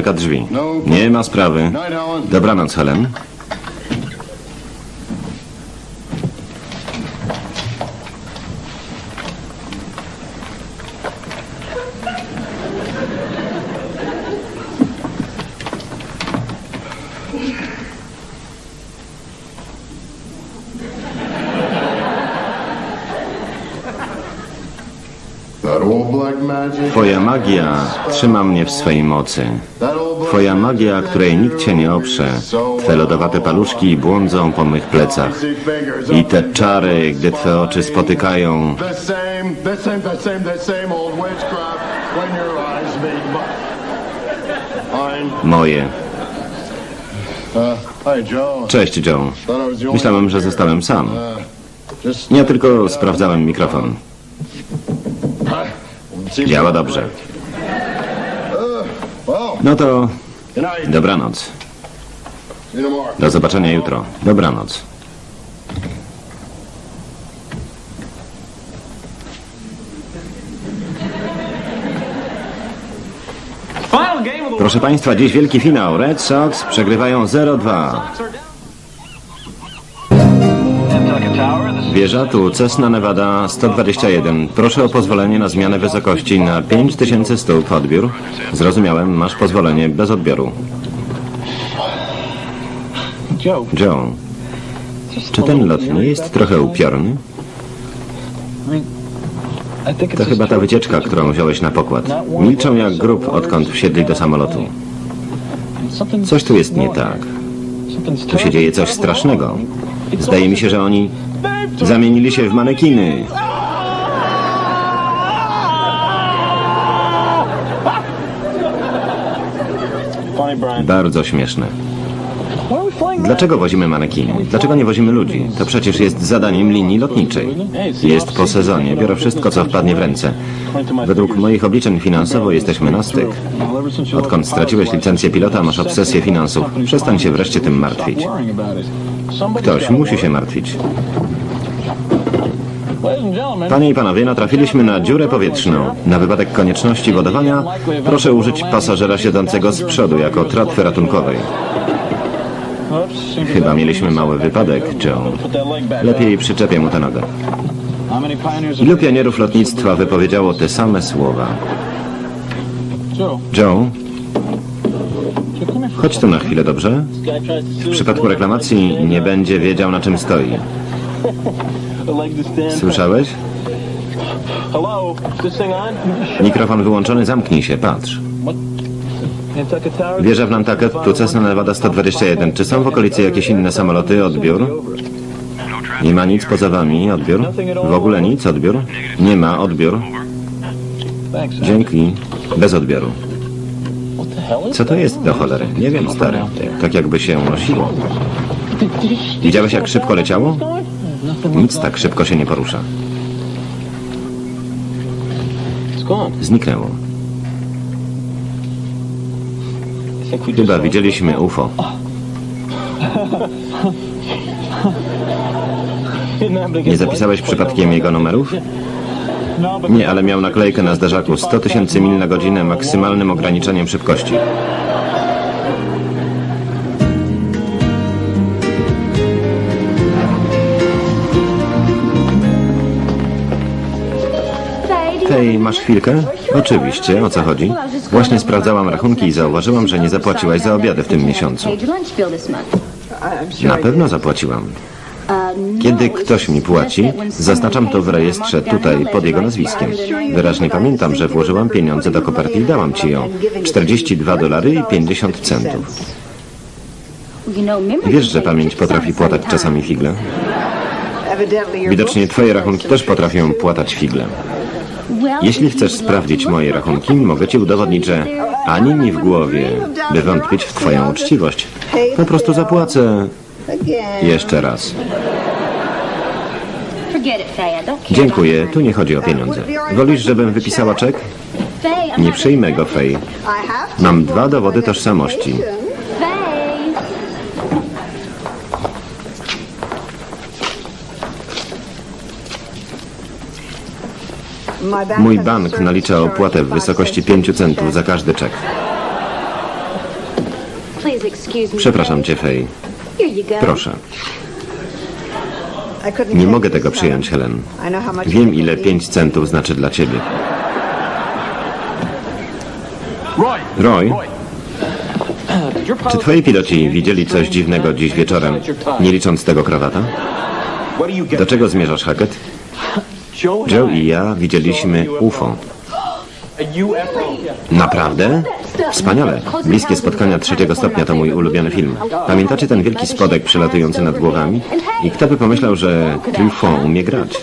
Zamyka drzwi. Nie ma sprawy. Dobranoc, Helen. Twoja magia trzyma mnie w swej mocy. Twoja magia, której nikt cię nie oprze. Twe lodowate paluszki błądzą po mych plecach. I te czary, gdy twe oczy spotykają. Moje. Cześć, Joe. Myślałem, że zostałem sam. Ja tylko sprawdzałem mikrofon. Działa dobrze. No to dobranoc. Do zobaczenia jutro. Dobranoc. Proszę Państwa, dziś wielki finał. Red Sox przegrywają 0-2. Wieża tu Cessna Nevada 121. Proszę o pozwolenie na zmianę wysokości na 5000 stóp odbiór. Zrozumiałem, masz pozwolenie bez odbioru. Joe, czy ten lot nie jest trochę upiorny? To chyba ta wycieczka, którą wziąłeś na pokład. Milczą jak grób, odkąd wsiedli do samolotu. Coś tu jest nie tak. Tu się dzieje coś strasznego. Zdaje mi się, że oni zamienili się w manekiny. Bardzo śmieszne. Dlaczego wozimy manekiny? Dlaczego nie wozimy ludzi? To przecież jest zadaniem linii lotniczej. Jest po sezonie, biorę wszystko, co wpadnie w ręce. Według moich obliczeń finansowo jesteśmy na styk. Odkąd straciłeś licencję pilota, masz obsesję finansów. Przestań się wreszcie tym martwić. Ktoś musi się martwić. Panie i panowie, natrafiliśmy na dziurę powietrzną. Na wypadek konieczności ładowania proszę użyć pasażera siedzącego z przodu jako tratwy ratunkowej. Chyba mieliśmy mały wypadek, Joe. Lepiej przyczepię mu tę nogę. Ilu pionierów lotnictwa wypowiedziało te same słowa? Joe, Joe, Joe, come here. Chodź tu na chwilę, dobrze? W przypadku reklamacji nie będzie wiedział, na czym stoi. Słyszałeś? Mikrofon wyłączony, zamknij się, patrz. Wieża w Nantucket, tu Cessna Nevada 121. Czy są w okolicy jakieś inne samoloty? Odbiór? Nie ma nic poza wami, odbiór? W ogóle nic, odbiór? Nie ma, odbiór. Dzięki. Bez odbioru. Co to jest do cholery? Nie wiem, stary. Tak jakby się unosiło. Widziałeś, jak szybko leciało? Nic tak szybko się nie porusza. Zniknęło. Chyba widzieliśmy UFO. Nie zapisałeś przypadkiem jego numerów? Nie, ale miał naklejkę na zderzaku 100 tysięcy mil na godzinę maksymalnym ograniczeniem szybkości. Tej, masz chwilkę? Oczywiście, o co chodzi? Właśnie sprawdzałam rachunki i zauważyłam, że nie zapłaciłaś za obiady w tym miesiącu. Na pewno zapłaciłam. Kiedy ktoś mi płaci, zaznaczam to w rejestrze tutaj pod jego nazwiskiem. Wyraźnie pamiętam, że włożyłam pieniądze do koperty i dałam ci ją. 42 dolary i 50 centów. Wiesz, że pamięć potrafi płatać czasami figle? Widocznie twoje rachunki też potrafią płatać figle. Jeśli chcesz sprawdzić moje rachunki, mogę ci udowodnić, że ani mi w głowie, by wątpić w twoją uczciwość. Po prostu zapłacę jeszcze raz. Dziękuję, tu nie chodzi o pieniądze. Wolisz, żebym wypisała czek? Nie przyjmę go, Fej. Mam dwa dowody tożsamości. Mój bank nalicza opłatę w wysokości 5 centów za każdy czek. Przepraszam cię, Fej. Proszę. Nie mogę tego przyjąć, Helen. Wiem, ile 5 centów znaczy dla ciebie. Roy, czy twoi piloci widzieli coś dziwnego dziś wieczorem, nie licząc tego krawata? Do czego zmierzasz, Hackett? Joe i ja widzieliśmy UFO. Naprawdę? Wspaniale. Bliskie spotkania trzeciego stopnia to mój ulubiony film. Pamiętacie ten wielki spodek przelatujący nad głowami? I kto by pomyślał, że Truffaut umie grać?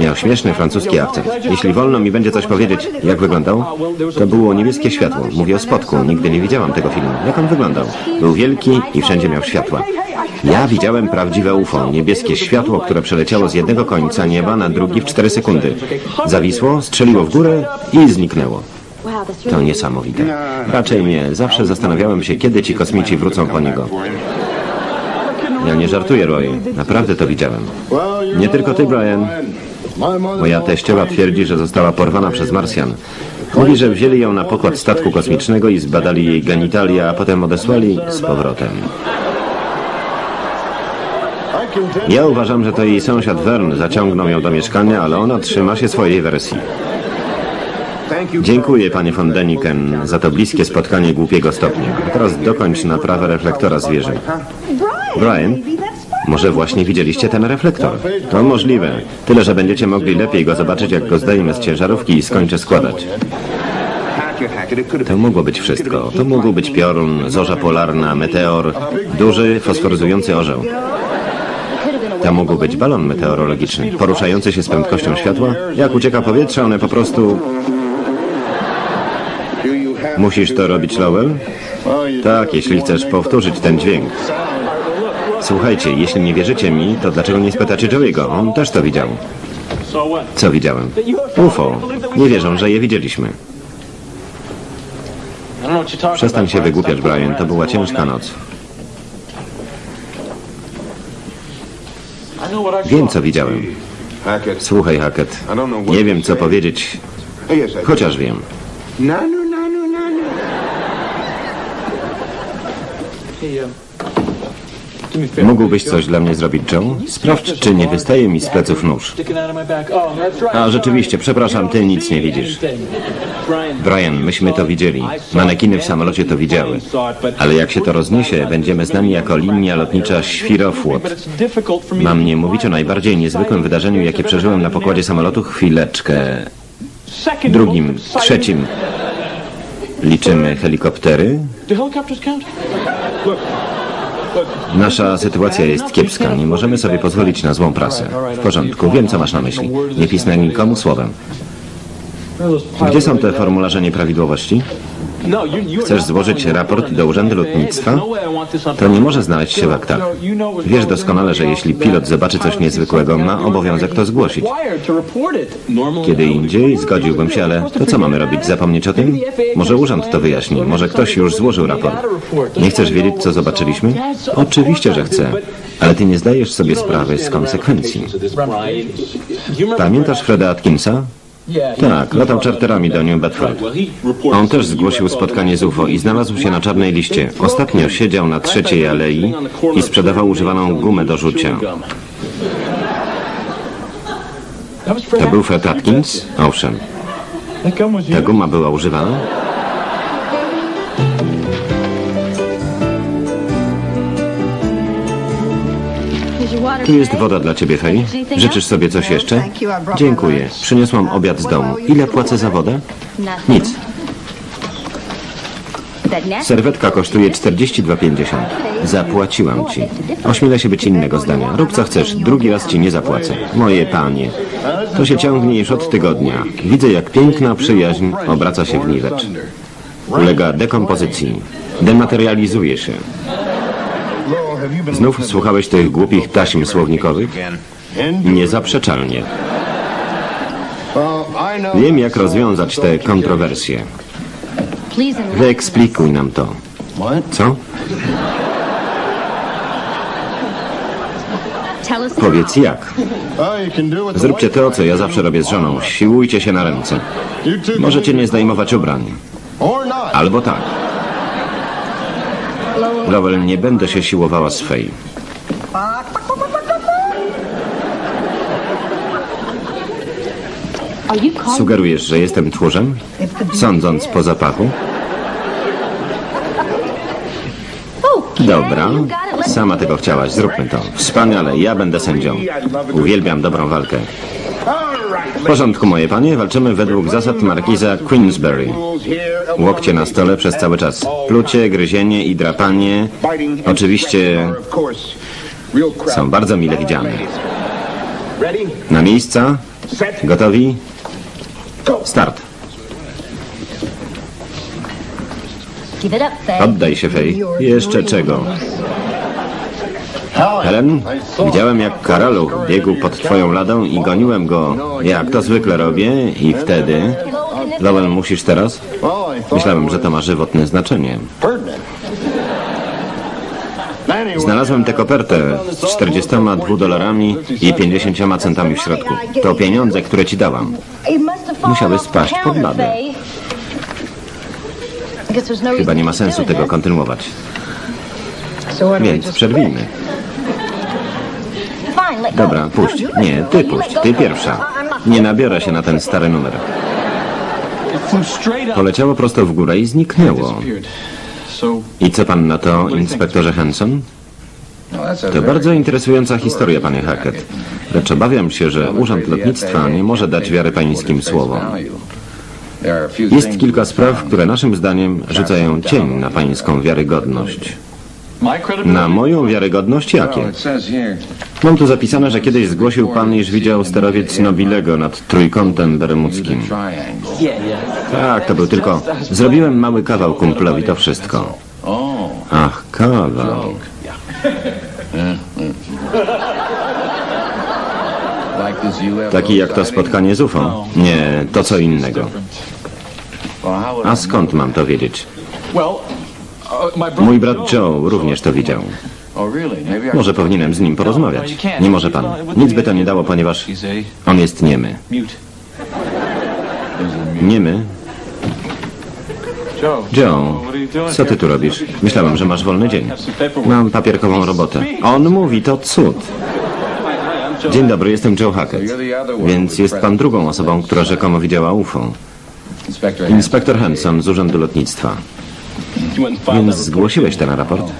Miał śmieszny francuski akcent. Jeśli wolno mi będzie coś powiedzieć, jak wyglądał? To było niebieskie światło. Mówię o spotku. Nigdy nie widziałam tego filmu. Jak on wyglądał? Był wielki i wszędzie miał światła. Ja widziałem prawdziwe UFO. Niebieskie światło, które przeleciało z jednego końca nieba na drugi w 4 sekundy. Zawisło, strzeliło w górę i zniknęło. To niesamowite. Raczej nie. Zawsze zastanawiałem się, kiedy ci kosmici wrócą po niego. Ja nie żartuję, Roy. Naprawdę to widziałem. Nie tylko ty, Brian. Moja teściowa twierdzi, że została porwana przez Marsjan. Mówi, że wzięli ją na pokład statku kosmicznego i zbadali jej genitalia, a potem odesłali z powrotem. Ja uważam, że to jej sąsiad Vern zaciągnął ją do mieszkania, ale ona trzyma się swojej wersji. Dziękuję, panie von Deniken, za to bliskie spotkanie głupiego stopnia. A teraz dokończ naprawę reflektora z wieży. Brian, może właśnie widzieliście ten reflektor? To możliwe. Tyle, że będziecie mogli lepiej go zobaczyć, jak go zdejmę z ciężarówki i skończę składać. To mogło być wszystko. To mógł być piorun, zorza polarna, meteor, duży, fosforyzujący orzeł. To mógł być balon meteorologiczny, poruszający się z prędkością światła. Jak ucieka powietrze, one po prostu... Musisz to robić, Lowell? Tak, jeśli chcesz powtórzyć ten dźwięk. Słuchajcie, jeśli nie wierzycie mi, to dlaczego nie spytacie Joey'ego? On też to widział. Co widziałem? UFO. Nie wierzą, że je widzieliśmy. Przestań się wygłupiać, Brian. To była ciężka noc. I know what I Wiem, saw. co widziałem. Hackett. Słuchaj, Hackett. I don't know what Nie wiem, co powiedzieć, chociaż wiem. Nanu, nanu, nanu. Mógłbyś coś dla mnie zrobić, Joe? Sprawdź, czy nie wystaje mi z pleców nóż. A, rzeczywiście, przepraszam, ty nic nie widzisz. Brian, myśmy to widzieli. Manekiny w samolocie to widziały. Ale jak się to rozniesie, będziemy znani jako linia lotnicza Świrofłot. Mam nie mówić o najbardziej niezwykłym wydarzeniu, jakie przeżyłem na pokładzie samolotu chwileczkę. Drugim, trzecim. Liczymy helikoptery. Nasza sytuacja jest kiepska. Nie możemy sobie pozwolić na złą prasę. W porządku, wiem co masz na myśli. Nie pisnę nikomu słowem. Gdzie są te formularze nieprawidłowości? No, Chcesz złożyć raport do Urzędu Lotnictwa? To nie może znaleźć się w aktach. Wiesz doskonale, że jeśli pilot zobaczy coś niezwykłego, ma obowiązek to zgłosić. Kiedy indziej zgodziłbym się, ale to co mamy robić? Zapomnieć o tym? Może urząd to wyjaśni, może ktoś już złożył raport. Nie chcesz wiedzieć, co zobaczyliśmy? Oczywiście, że chcę, ale ty nie zdajesz sobie sprawy z konsekwencji. Pamiętasz Freda Atkinsa? Tak, latał czarterami do New Bedford. On też zgłosił spotkanie z UFO i znalazł się na czarnej liście. Ostatnio siedział na trzeciej alei i sprzedawał używaną gumę do rzucia. To był Fred Atkins? Owszem. Ta guma była używana? Tu jest woda dla ciebie, Fej. Życzysz sobie coś jeszcze? Dziękuję. Przyniosłam obiad z domu. Ile płacę za wodę? Nic. Serwetka kosztuje 42,50. Zapłaciłam ci. Ośmielę się być innego zdania. Rób co chcesz, drugi raz ci nie zapłacę. Moje panie. To się ciągnie już od tygodnia. Widzę, jak piękna przyjaźń obraca się w niwecz. Ulega dekompozycji. Dematerializuje się. Znów słuchałeś tych głupich taśm słownikowych? Niezaprzeczalnie. Wiem, jak rozwiązać te kontrowersje. Wyeksplikuj nam to. Co? Powiedz jak. Zróbcie to, co ja zawsze robię z żoną. Siłujcie się na ręce. Możecie nie zdejmować ubrań. Albo tak. Lowell, nie będę się siłowała z Fej. Sugerujesz, że jestem tchórzem? Sądząc po zapachu? Dobra, sama tego chciałaś, zróbmy to. Wspaniale, ja będę sędzią. Uwielbiam dobrą walkę. W porządku, moje panie, walczymy według zasad markiza Queensberry. Łokcie na stole przez cały czas. Plucie, gryzienie i drapanie oczywiście są bardzo mile widziane. Na miejsca? Gotowi? Start. Oddaj się, Fej. Jeszcze czego? Helen, widziałem jak Karaluch biegł pod twoją ladą i goniłem go, jak to zwykle robię i wtedy... Lowell, musisz teraz? Myślałem, że to ma żywotne znaczenie. Znalazłem tę kopertę z 42 dolarami i 50 centami w środku. To pieniądze, które ci dałam. Musiały spaść pod ladę. Chyba nie ma sensu tego kontynuować. Więc przerwijmy. Dobra, puść. Nie, ty puść. Ty pierwsza. Nie nabiorę się na ten stary numer. Poleciało prosto w górę i zniknęło. I co pan na to, inspektorze Henson? To bardzo interesująca historia, panie Hackett. Lecz obawiam się, że Urząd Lotnictwa nie może dać wiary pańskim słowom. Jest kilka spraw, które naszym zdaniem rzucają cień na pańską wiarygodność. Na moją wiarygodność jakie? Mam tu zapisane, że kiedyś zgłosił pan, iż widział sterowiec Nobilego nad trójkątem bermudzkim. Tak, to był tylko... Zrobiłem mały kawał kumplowi, to wszystko. Ach, kawał. Taki jak to spotkanie z UFO? Nie, to co innego. A skąd mam to wiedzieć? Mój brat Joe również to widział. Może powinienem z nim porozmawiać. Nie może pan. Nic by to nie dało, ponieważ on jest niemy. Niemy? Joe. Co ty tu robisz? Myślałem, że masz wolny dzień. Mam papierkową robotę. On mówi, to cud. Dzień dobry, jestem Joe Hackett. Więc jest pan drugą osobą, która rzekomo widziała UFO. Inspektor Henson z Urzędu Lotnictwa. Więc zgłosiłeś ten raport?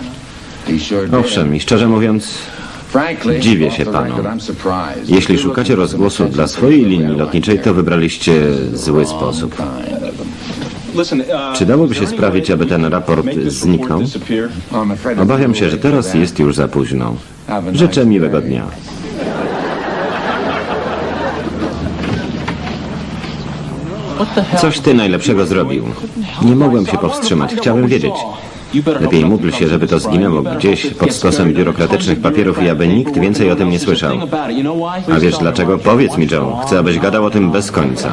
Owszem, i szczerze mówiąc, dziwię się panu. Jeśli szukacie rozgłosu dla swojej linii lotniczej, to wybraliście zły sposób. Czy dałoby się sprawić, aby ten raport zniknął? Obawiam się, że teraz jest już za późno. Życzę miłego dnia. Coś ty najlepszego zrobił. Nie mogłem się powstrzymać, chciałem wiedzieć. Lepiej módl się, żeby to zginęło gdzieś pod stosem biurokratycznych papierów i aby nikt więcej o tym nie słyszał. A wiesz dlaczego? Powiedz mi, Joe. Chcę, abyś gadał o tym bez końca.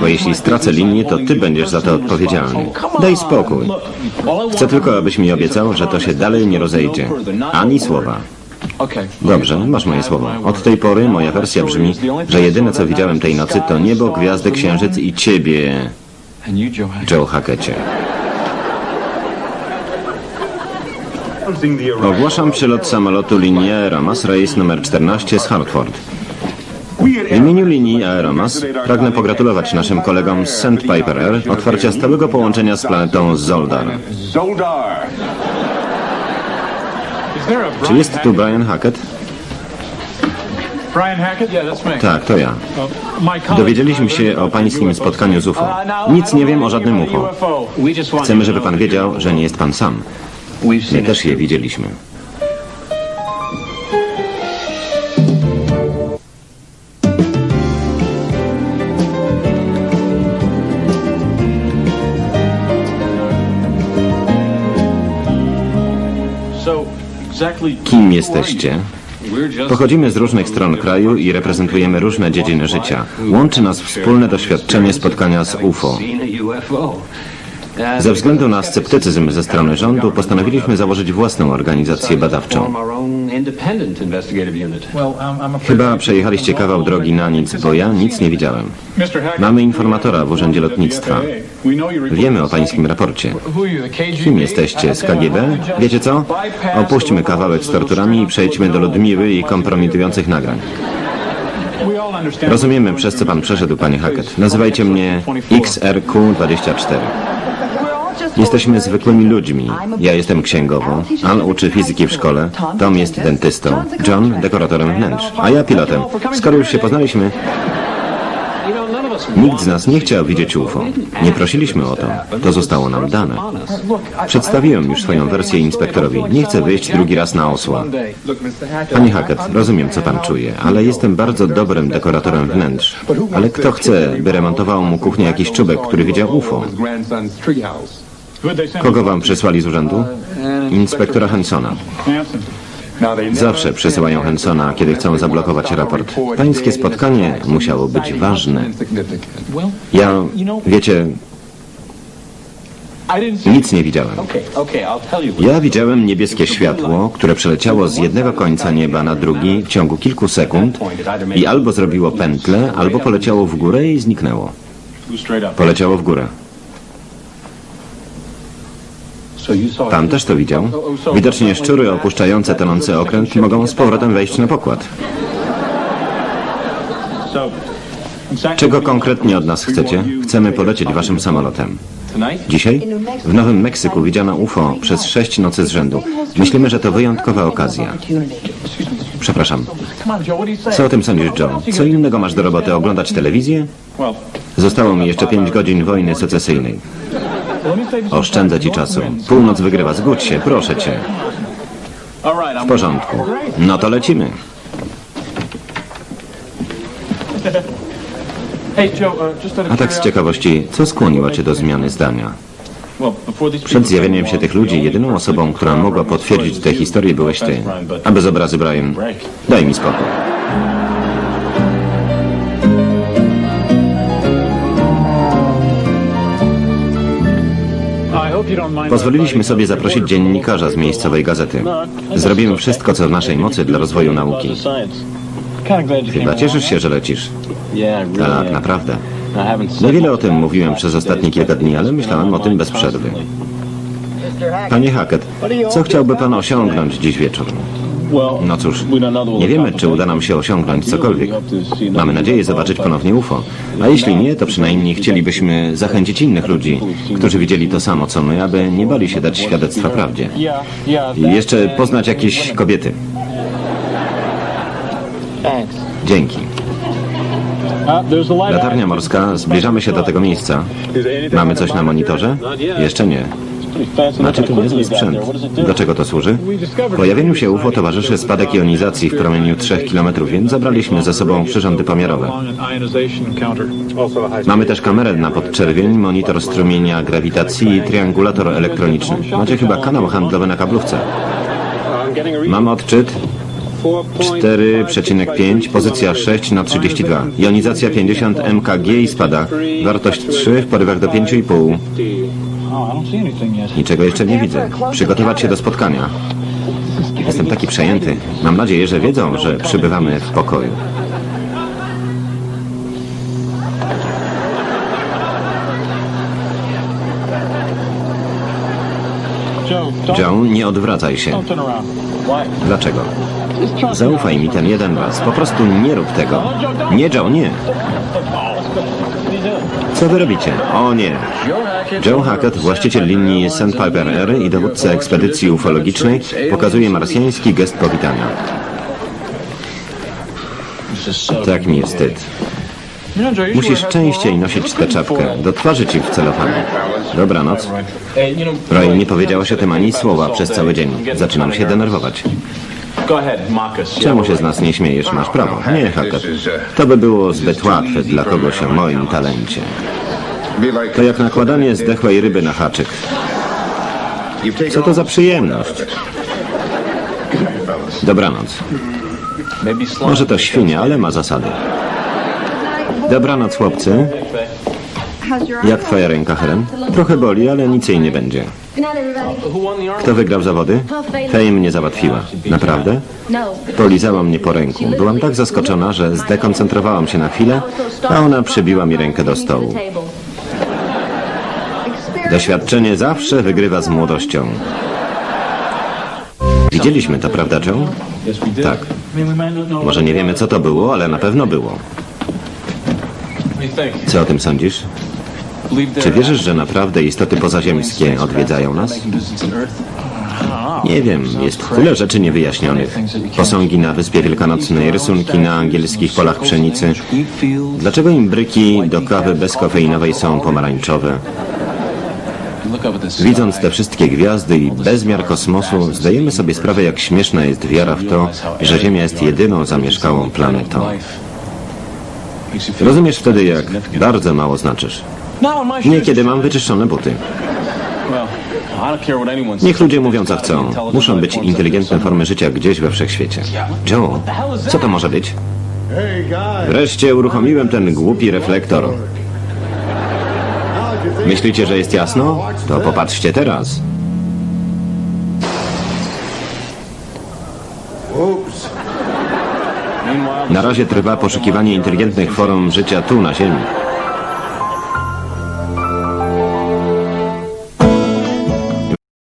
Bo jeśli stracę linię, to ty będziesz za to odpowiedzialny. Daj spokój. Chcę tylko, abyś mi obiecał, że to się dalej nie rozejdzie. Ani słowa. Dobrze, masz moje słowo. Od tej pory moja wersja brzmi, że jedyne co widziałem tej nocy to niebo, gwiazdy, księżyc i ciebie, Joe. Hackecie. Ogłaszam przylot samolotu linii Aeromas Race numer 14 z Hartford. W imieniu linii Aeromas pragnę pogratulować naszym kolegom z Sandpiper Air otwarcia stałego połączenia z planetą Zoldar. Zoldar. Is there a Czy jest tu Brian Hackett? Brian Hackett? Yeah, that's me. Tak, to ja. Uh, Dowiedzieliśmy się o pańskim spotkaniu z UFO. Nic nie wiem o żadnym UFO. Chcemy, żeby pan wiedział, że nie jest pan sam. My też je widzieliśmy. Kim jesteście? Pochodzimy z różnych stron kraju i reprezentujemy różne dziedziny życia. Łączy nas wspólne doświadczenie spotkania z UFO. Ze względu na sceptycyzm ze strony rządu postanowiliśmy założyć własną organizację badawczą. Chyba przejechaliście kawał drogi na nic, bo ja nic nie widziałem. Mamy informatora w Urzędzie Lotnictwa. Wiemy o pańskim raporcie. Kim jesteście? Z KGB? Wiecie co? Opuśćmy kawałek z torturami i przejdźmy do Ludmiły i kompromitujących nagrań. Rozumiemy, przez co pan przeszedł, panie Hackett. Nazywajcie mnie XRQ24. Jesteśmy zwykłymi ludźmi. Ja jestem księgową, Al uczy fizyki w szkole, Tom jest dentystą, John dekoratorem wnętrz, a ja pilotem. Skoro już się poznaliśmy, nikt z nas nie chciał widzieć UFO. Nie prosiliśmy o to. To zostało nam dane. Przedstawiłem już swoją wersję inspektorowi. Nie chcę wyjść drugi raz na osła. Panie Hackett, rozumiem, co pan czuje, ale jestem bardzo dobrym dekoratorem wnętrz. Ale kto chce, by remontował mu kuchnię jakiś czubek, który widział UFO? Kogo wam przysłali z urzędu? Inspektora Hansona. Zawsze przesyłają Hansona, kiedy chcą zablokować raport. Pańskie spotkanie musiało być ważne. Ja, wiecie, nic nie widziałem. Ja widziałem niebieskie światło, które przeleciało z jednego końca nieba na drugi w ciągu kilku sekund i albo zrobiło pętlę, albo poleciało w górę i zniknęło. Poleciało w górę. Pan też to widział? Widocznie szczury opuszczające tonący okręt mogą z powrotem wejść na pokład. Czego konkretnie od nas chcecie? Chcemy polecieć waszym samolotem. Dzisiaj? W Nowym Meksyku widziano UFO przez sześć nocy z rzędu. Myślimy, że to wyjątkowa okazja. Przepraszam. Co o tym sądzisz, Joe? Co innego masz do roboty? Oglądać telewizję? Zostało mi jeszcze pięć godzin wojny secesyjnej. Oszczędzę ci czasu. Północ wygrywa. Zgódź się, proszę cię. W porządku. No to lecimy. A tak z ciekawości, co skłoniło cię do zmiany zdania? Przed zjawieniem się tych ludzi, jedyną osobą, która mogła potwierdzić tę historię, byłeś ty. A bez obrazy, Brian, daj mi spokój. Pozwoliliśmy sobie zaprosić dziennikarza z miejscowej gazety. Zrobimy wszystko, co w naszej mocy dla rozwoju nauki. Chyba cieszysz się, że lecisz. Tak, naprawdę. Niewiele o tym mówiłem przez ostatnie kilka dni, ale myślałem o tym bez przerwy. Panie Hackett, co chciałby pan osiągnąć dziś wieczór? No cóż, nie wiemy, czy uda nam się osiągnąć cokolwiek. Mamy nadzieję zobaczyć ponownie UFO. A jeśli nie, to przynajmniej chcielibyśmy zachęcić innych ludzi, którzy widzieli to samo co my, aby nie bali się dać świadectwa prawdzie. I jeszcze poznać jakieś kobiety. Dzięki. Latarnia morska, zbliżamy się do tego miejsca. Mamy coś na monitorze? Jeszcze nie. Macie tu niezły sprzęt. Do czego to służy? Pojawieniu się UFO towarzyszy spadek jonizacji w promieniu 3 km, więc zabraliśmy ze sobą przyrządy pomiarowe. Mamy też kamerę na podczerwień, monitor strumienia grawitacji i triangulator elektroniczny. Macie chyba kanał handlowy na kablówce. Mam odczyt 4,5, pozycja 6 na 32. Jonizacja 50 MKG i spada. Wartość 3 w porywach do 5,5. Niczego jeszcze nie widzę. Przygotować się do spotkania. Jestem taki przejęty. Mam nadzieję, że wiedzą, że przybywamy w pokoju. Joe, nie odwracaj się. Dlaczego? Zaufaj mi ten jeden raz. Po prostu nie rób tego. Nie, Joe, nie. Co wy robicie? O nie. Joe Hackett, właściciel linii Sandpiper Air i dowódca ekspedycji ufologicznej, pokazuje marsjański gest powitania. Tak mi jest wstyd. Musisz częściej nosić tę czapkę. Do twarzy ci w celofanie. Dobranoc. Roy, nie powiedziałaś o tym ani słowa przez cały dzień. Zaczynam się denerwować. Czemu się z nas nie śmiejesz? Masz prawo. Nie, Hackett. To by było zbyt łatwe dla kogoś o moim talencie. To jak nakładanie zdechłej ryby na haczyk. Co to za przyjemność? Dobranoc. Może to świnia, ale ma zasady. Dobranoc, chłopcy. Jak twoja ręka, Helen? Trochę boli, ale nic jej nie będzie. Kto wygrał zawody? Fame mnie załatwiła. Naprawdę? Polizała mnie po ręku. Byłam tak zaskoczona, że zdekoncentrowałam się na chwilę, a ona przybiła mi rękę do stołu. Doświadczenie zawsze wygrywa z młodością. Widzieliśmy to, prawda, Joe? Tak. Może nie wiemy, co to było, ale na pewno było. Co o tym sądzisz? Czy wierzysz, że naprawdę istoty pozaziemskie odwiedzają nas? Nie wiem, jest tyle rzeczy niewyjaśnionych. Posągi na Wyspie Wielkanocnej, rysunki na angielskich polach pszenicy. Dlaczego imbryki do kawy bezkofeinowej są pomarańczowe? Widząc te wszystkie gwiazdy i bezmiar kosmosu, zdajemy sobie sprawę, jak śmieszna jest wiara w to, że Ziemia jest jedyną zamieszkałą planetą. Rozumiesz wtedy, jak bardzo mało znaczysz. Nie kiedy mam wyczyszczone buty. Niech ludzie mówią co chcą. Muszą być inteligentne formy życia gdzieś we wszechświecie. Joe, co to może być? Wreszcie uruchomiłem ten głupi reflektor. Myślicie, że jest jasno? To popatrzcie teraz. Na razie trwa poszukiwanie inteligentnych form życia tu na Ziemi.